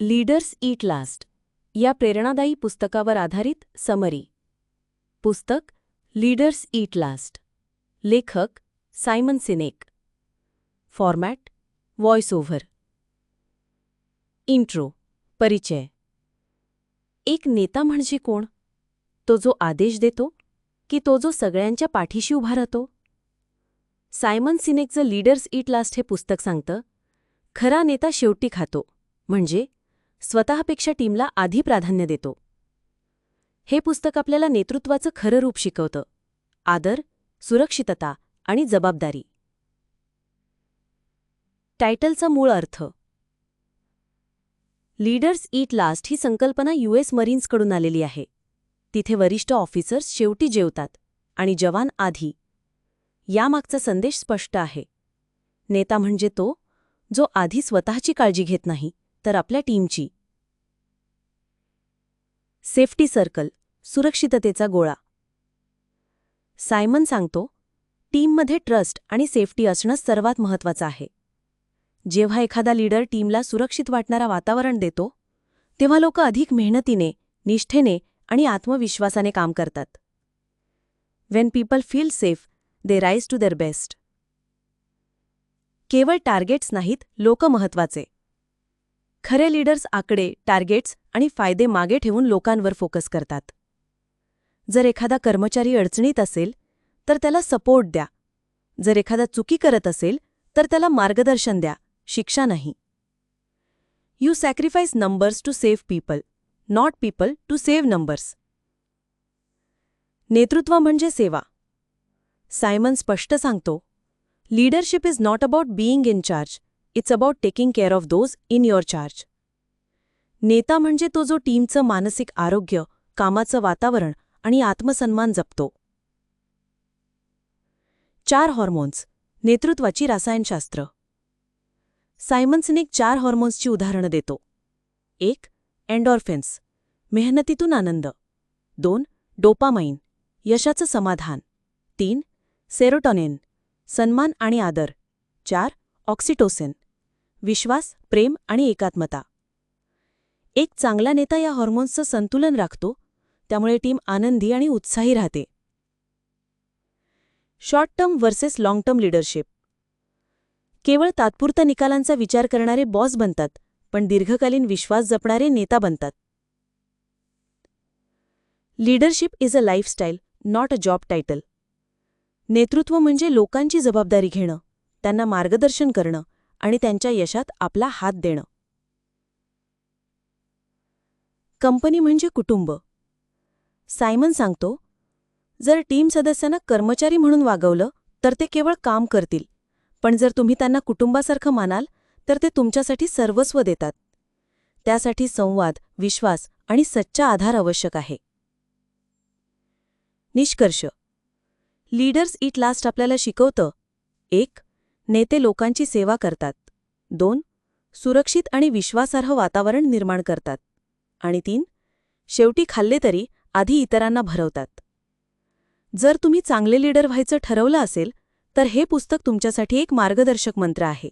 Leaders eat last या प्रेरणादायी पुस्तकावर आधारित समरी. पुस्तक लीडर्स ईट लास्ट. लेखक Simon Sinek. Format voice over. Intro परिचय. एक नेता म्हणजे कोण? तो जो आदेश देतो की तो जो सगळ्यांच्या पाठीशी उभा राहतो? सायमन सिनेकचं लीडर्स ईट लास्ट हे पुस्तक सांगतं खरा नेता शेवटी खातो म्हणजे स्वतःपेक्षा टीमला आधी प्राधान्य देतो. हे पुस्तक आपल्याला नेतृत्वाचं खरं रूप शिकवतं. आदर सुरक्षितता आणि जबाबदारी. टायटलचा मूळ अर्थ. लीडर्स ईट लास्ट ही संकल्पना यूएस मरीन्सकडून आलेली आहे. तिथे वरिष्ठ ऑफिसर्स शेवटी जेवतात आणि जवान आधी. यामागचा संदेश स्पष्ट आहे. नेता म्हणजे तो जो आधी स्वतःची काळजी घेत नाही. तर आपल्या टीमची. सेफ्टी सर्कल सुरक्षिततेचा गोळा. सायमन सांगतो टीममध्ये ट्रस्ट आणि सेफ्टी असणं सर्वात महत्वाचं आहे. जेव्हा एखादा लीडर टीमला सुरक्षित वाटणारा वातावरण देतो तेव्हा लोक अधिक मेहनतीने निष्ठेने आणि आत्मविश्वासाने काम करतात. When people feel safe they rise to their best केवळ टार्गेट्स नाहीत लोक महत्त्वाचे खरे लीडर्स आकडे टार्गेट्स आणि फायदे मागे ठेवून लोकांवर फोकस करतात. जर एखादा कर्मचारी अडचणीत असेल तर त्याला सपोर्ट द्या. जर एखादा चुकी करत असेल तर त्याला मार्गदर्शन द्या शिक्षा नाही. You sacrifice numbers to save people not people to save numbers नेतृत्व म्हणजे सेवा. सायमन स्पष्ट सांगतो leadership is not about being in charge it's about taking care of those in your charge नेता म्हणजे तो जो टीमचं मानसिक आरोग्य कामाचं वातावरण आणि आत्मसन्मान जपतो. चार हॉर्मोन्स नेतृत्वाची रसायनशास्त्र. सायमन्सने चार हॉर्मोन्सची उदाहरणं देतो. एक एन्डॉर्फिन्स मेहनतीतून आनंद. दोन डोपामाइन यशाचं समाधान. तीन सेरोटॉनिन सन्मान आणि आदर. चार ऑक्सिटोसिन विश्वास प्रेम आणि एकात्मता. एक चांगला नेता या हॉर्मोन्सचं संतुलन राखतो त्यामुळे टीम आनंदी आणि उत्साही राहते. Short term versus long term leadership केवळ तात्पुरत्या निकालांचा विचार करणारे बॉस बनतात पण दीर्घकालीन विश्वास जपणारे नेता बनतात. Leadership is a lifestyle not a job title नेतृत्व म्हणजे लोकांची जबाबदारी घेणं त्यांना मार्गदर्शन करणं आणि त्यांच्या यशात आपला हात देणं. कंपनी म्हणजे कुटुंब. सायमन सांगतो जर टीम सदस्यांना कर्मचारी म्हणून वागवलं तर ते केवळ काम करतील पण जर तुम्ही त्यांना कुटुंबासारखं मानाल तर ते तुमच्यासाठी सर्वस्व देतात. त्यासाठी संवाद विश्वास आणि सच्चा आधार आवश्यक आहे. निष्कर्ष. लीडर्स इट लास्ट आपल्याला शिकवतं एक नेते लोकांची सेवा करतात. दोन सुरक्षित आणि विश्वासार्ह वातावरण निर्माण करतात. आणि तीन शेवटी खाल्ले तरी आधी इतरांना भरवतात. जर तुम्ही चांगले लीडर व्हायचं ठरवलं असेल तर हे पुस्तक तुमच्यासाठी एक मार्गदर्शक मंत्र आहे.